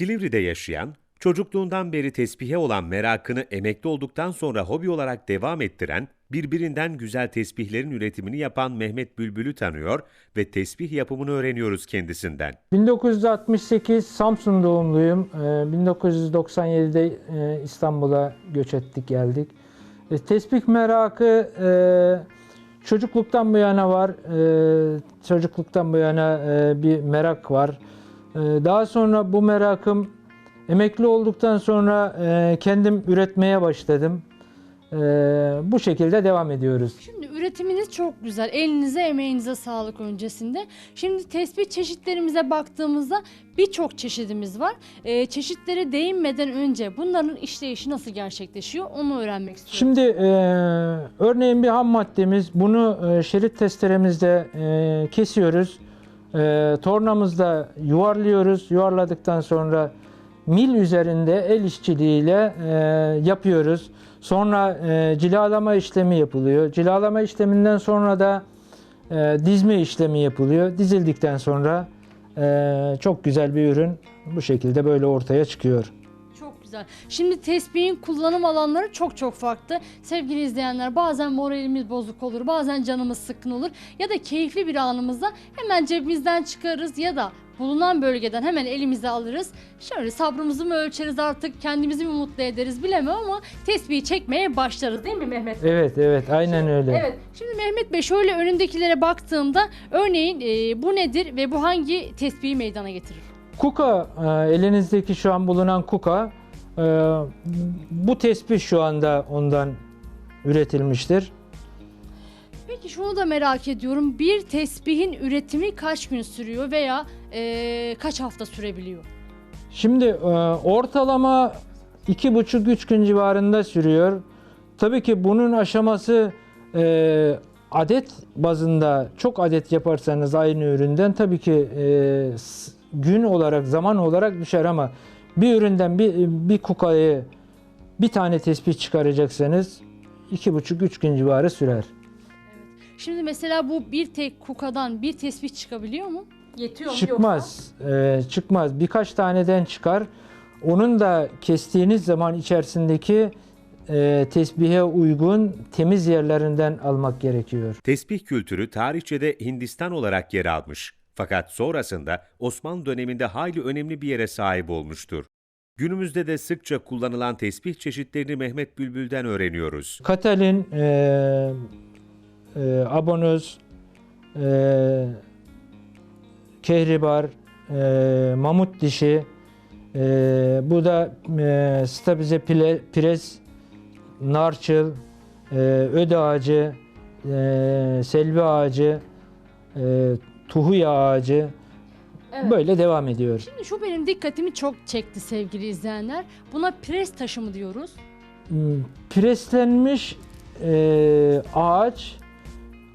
Silivri'de yaşayan, çocukluğundan beri tesbihe olan merakını emekli olduktan sonra hobi olarak devam ettiren, birbirinden güzel tesbihlerin üretimini yapan Mehmet Bülbül'ü tanıyor ve tesbih yapımını öğreniyoruz kendisinden. 1968 Samsun doğumluyum. Ee, 1997'de e, İstanbul'a göç ettik geldik. E, Tesbih merakı e, çocukluktan bu yana var. Çocukluktan bu yana bir merak var. E, Daha sonra bu merakım emekli olduktan sonra e, kendim üretmeye başladım. E, Bu şekilde devam ediyoruz. Şimdi üretiminiz çok güzel. Elinize emeğinize sağlık öncesinde. Şimdi tespih çeşitlerimize baktığımızda birçok çeşidimiz var. Ee, çeşitlere değinmeden önce bunların işleyişi nasıl gerçekleşiyor onu öğrenmek istiyorum. Şimdi e, örneğin bir ham maddemiz bunu e, şerit testeremizde e, kesiyoruz. E, tornamızda yuvarlıyoruz. Yuvarladıktan sonra mil üzerinde el işçiliğiyle e, yapıyoruz. Sonra e, cilalama işlemi yapılıyor. Cilalama işleminden sonra da e, dizme işlemi yapılıyor. Dizildikten sonra e, çok güzel bir ürün bu şekilde böyle ortaya çıkıyor. Güzel. Şimdi tespihin kullanım alanları çok çok farklı. Sevgili izleyenler bazen moralimiz bozuk olur, bazen canımız sıkkın olur ya da keyifli bir anımızda hemen cebimizden çıkarırız ya da bulunan bölgeden hemen elimize alırız. Şöyle sabrımızı mı ölçeriz artık kendimizi mi mutlu ederiz bilemem ama tespihi çekmeye başlarız değil mi Mehmet? Bey? Evet evet aynen öyle. Evet. Şimdi Mehmet Bey şöyle önündekilere baktığımda örneğin e, bu nedir ve bu hangi tespihi meydana getirir? Kuka, e, elinizdeki şu an bulunan kuka, e, bu tespih şu anda ondan üretilmiştir. Peki şunu da merak ediyorum. Bir tesbihin üretimi kaç gün sürüyor veya e, kaç hafta sürebiliyor? Şimdi e, ortalama iki buçuk üç gün civarında sürüyor. Tabii ki bunun aşaması e, adet bazında çok adet yaparsanız aynı üründen tabii ki e, gün olarak zaman olarak düşer ama bir üründen bir, bir kukayı bir tane tespih çıkaracaksanız iki buçuk üç gün civarı sürer. Şimdi mesela bu bir tek kukadan bir tesbih çıkabiliyor mu? Yetiyor mu Çıkmaz. Ee, çıkmaz. Birkaç taneden çıkar. Onun da kestiğiniz zaman içerisindeki e, tesbihe uygun temiz yerlerinden almak gerekiyor. Tesbih kültürü tarihçede Hindistan olarak yer almış. Fakat sonrasında Osmanlı döneminde hayli önemli bir yere sahip olmuştur. Günümüzde de sıkça kullanılan tesbih çeşitlerini Mehmet Bülbül'den öğreniyoruz. Katalin, e, e, abonoz, e, kehribar, e, mamut dişi, e, bu da e, stabize pile, pires, narçıl, e, öde ağacı, e, selvi ağacı, e, tuhuya ağacı Evet. böyle devam ediyor. Şimdi şu benim dikkatimi çok çekti sevgili izleyenler. Buna pres taşı mı diyoruz? Hmm, Preslenmiş e, ağaç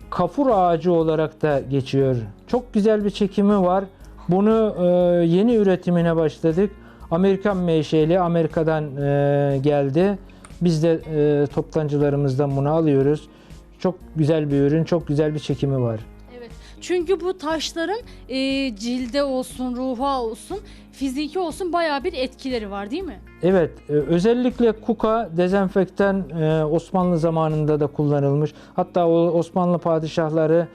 kafur ağacı olarak da geçiyor. Çok güzel bir çekimi var. Bunu e, yeni üretimine başladık. Amerikan menşeli Amerika'dan e, geldi. Biz de e, toptancılarımızdan bunu alıyoruz. Çok güzel bir ürün, çok güzel bir çekimi var. Çünkü bu taşların e, cilde olsun, ruha olsun, fiziki olsun bayağı bir etkileri var değil mi? Evet, e, özellikle kuka dezenfektan e, Osmanlı zamanında da kullanılmış. Hatta Osmanlı padişahları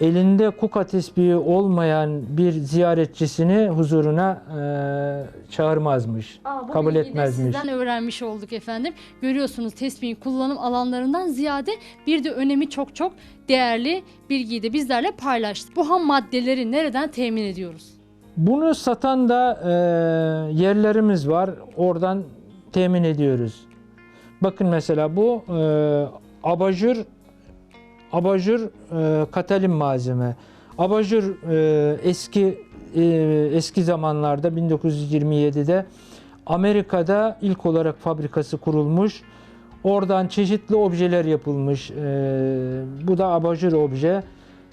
elinde kuka tesbihi olmayan bir ziyaretçisini huzuruna e, çağırmazmış, Aa, bu kabul bilgiyi de etmezmiş. Sizden öğrenmiş olduk efendim. Görüyorsunuz tespihin kullanım alanlarından ziyade bir de önemi çok çok değerli bilgiyi de bizlerle paylaştık. Bu ham maddeleri nereden temin ediyoruz? Bunu satan da e, yerlerimiz var. Oradan temin ediyoruz. Bakın mesela bu e, abajur abajur e, katalin malzeme. Abajur e, eski e, eski zamanlarda 1927'de Amerika'da ilk olarak fabrikası kurulmuş. Oradan çeşitli objeler yapılmış. E, bu da abajur obje.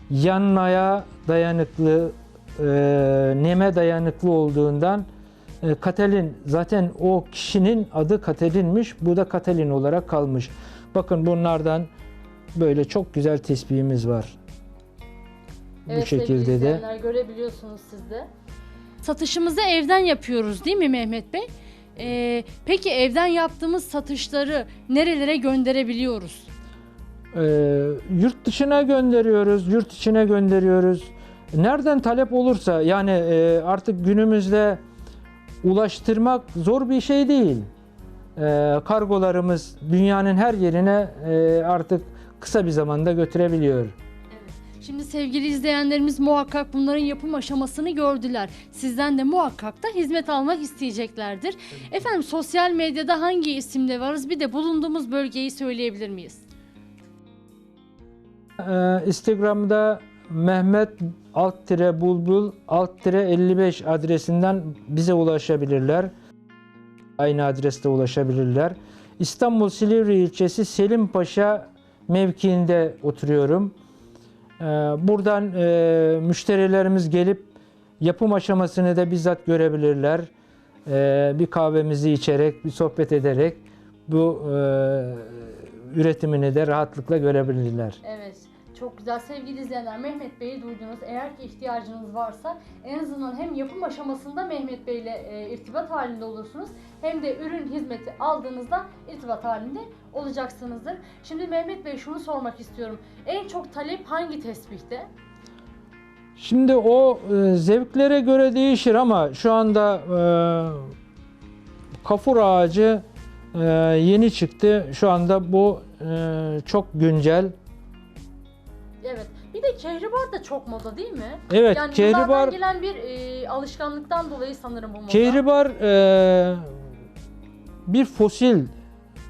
Yanmaya dayanıklı, e, neme dayanıklı olduğundan e, Katalin zaten o kişinin adı Katalin'miş. Bu da Katalin olarak kalmış. Bakın bunlardan böyle çok güzel tesbihimiz var. Bu şekilde de. görebiliyorsunuz siz de. satışımızı evden yapıyoruz değil mi Mehmet Bey? Ee, peki evden yaptığımız satışları nerelere gönderebiliyoruz? Ee, yurt dışına gönderiyoruz, yurt içine gönderiyoruz. Nereden talep olursa yani e, artık günümüzde ulaştırmak zor bir şey değil. Ee, kargolarımız dünyanın her yerine e, artık kısa bir zamanda götürebiliyor. Şimdi sevgili izleyenlerimiz muhakkak bunların yapım aşamasını gördüler. Sizden de muhakkak da hizmet almak isteyeceklerdir. Efendim sosyal medyada hangi isimle varız? Bir de bulunduğumuz bölgeyi söyleyebilir miyiz? Ee, Instagram'da Mehmet alt tire bulbul alt tire 55 adresinden bize ulaşabilirler. Aynı adreste ulaşabilirler. İstanbul Silivri ilçesi Selimpaşa mevkiinde oturuyorum. Ee, Buradan e, müşterilerimiz gelip yapım aşamasını da bizzat görebilirler. Ee, Bir kahvemizi içerek, bir sohbet ederek bu e, üretimini de rahatlıkla görebilirler. Evet. Çok güzel sevgili izleyenler Mehmet Bey'i duydunuz. Eğer ki ihtiyacınız varsa en azından hem yapım aşamasında Mehmet Bey ile e, irtibat halinde olursunuz hem de ürün hizmeti aldığınızda irtibat halinde olacaksınızdır. Şimdi Mehmet Bey şunu sormak istiyorum. En çok talep hangi tesbihte? Şimdi o e, zevklere göre değişir ama şu anda e, kafur ağacı e, yeni çıktı. Şu anda bu e, çok güncel. Kehribar da çok moda değil mi? Evet, yani kehribar yıllardan gelen bir e, alışkanlıktan dolayı sanırım bu moda. kehribar e, bir fosil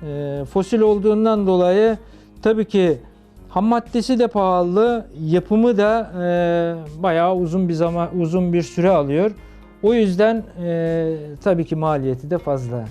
e, fosil olduğundan dolayı tabii ki ham maddesi de pahalı, yapımı da e, bayağı uzun bir zaman uzun bir süre alıyor. O yüzden e, tabii ki maliyeti de fazla.